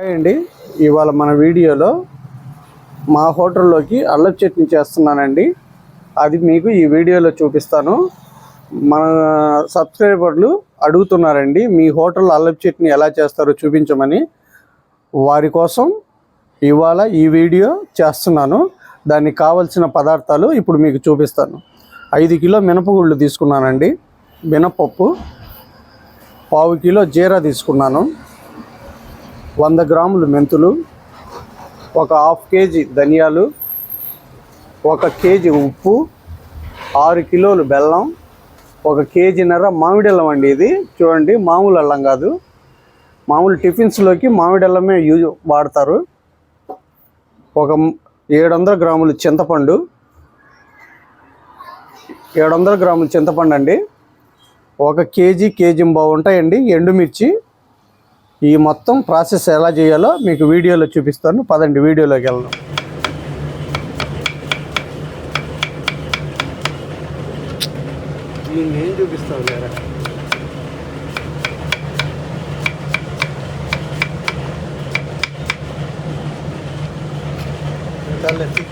Hi అండి. ఇవాళ మన వీడియోలో మా హోటల్లోకి అల్లం చట్నీ చేస్తున్నానండి. అది మీకు ఈ వీడియోలో చూపిస్తాను. మన సబ్స్క్రైబర్లు అడుగుతున్నారండి మీ హోటల్లో అల్లం చట్నీ ఎలా చేస్తారో చూపించమని. వారి కోసం ఇవాళ ఈ వీడియో చేస్తున్నాను. దానికి కావలసిన పదార్థాలు ఇప్పుడు మీకు చూపిస్తాను. ఐదు కిలో మినపగుళ్ళు తీసుకున్నానండి. మినపప్పు పావు కిలో జీరా తీసుకున్నాను. వంద గ్రాములు మెంతులు ఒక హాఫ్ కేజీ ధనియాలు ఒక కేజీ ఉప్పు ఆరు కిలోలు బెల్లం ఒక కేజీన్నర మామిడి అల్లం అండి ఇది. చూడండి మామూలు అల్లం కాదు. మామూలు టిఫిన్స్లోకి మామిడి అల్లమే యూజ్ వాడతారు. ఒక ఏడు వందల గ్రాములు చింతపండు. ఏడు వందల గ్రాములు చింతపండు అండి ఒక కేజీ కేజీ బాగుంటాయండి ఎండుమిర్చి ఈ మొత్తం ప్రాసెస్ ఎలా చేయాలో మీకు వీడియోలో చూపిస్తాను. పదండి వీడియోలోకి వెళ్ళను చూపిస్తాను ఏం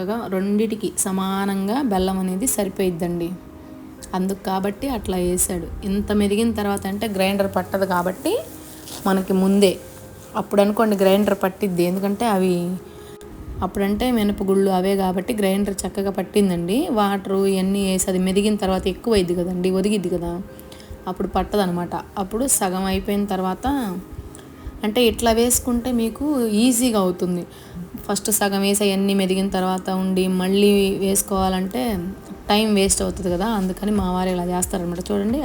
చక్కగా రెండిటికి సమానంగా బెల్లం అనేది సరిపోయిద్దండి. అందుకు కాబట్టి అట్లా వేసాడు. ఇంత మెదిగిన తర్వాత అంటే గ్రైండర్ పట్టదు కాబట్టి మనకి ముందే. అప్పుడు అనుకోండి గ్రైండర్ పట్టిద్ది. ఎందుకంటే అవి అప్పుడంటే మినపగుళ్ళు అవే కాబట్టి గ్రైండర్ చక్కగా పట్టిందండి. వాటరు ఇవన్నీ వేసి అది మెదిగిన తర్వాత ఎక్కువ అయింది కదండి ఒదిగిద్ది కదా. అప్పుడు పట్టదనమాట. అప్పుడు సగం అయిపోయిన తర్వాత అంటే ఇట్లా వేసుకుంటే మీకు ఈజీగా అవుతుంది. ఫస్ట్ సగం వేసి అవన్నీ మెదిగిన తర్వాత ఉండి మళ్ళీ వేసుకోవాలంటే టైం వేస్ట్ అవుతుంది కదా అందుకని మా వారు ఇలా చేస్తారనమాట చూడండి.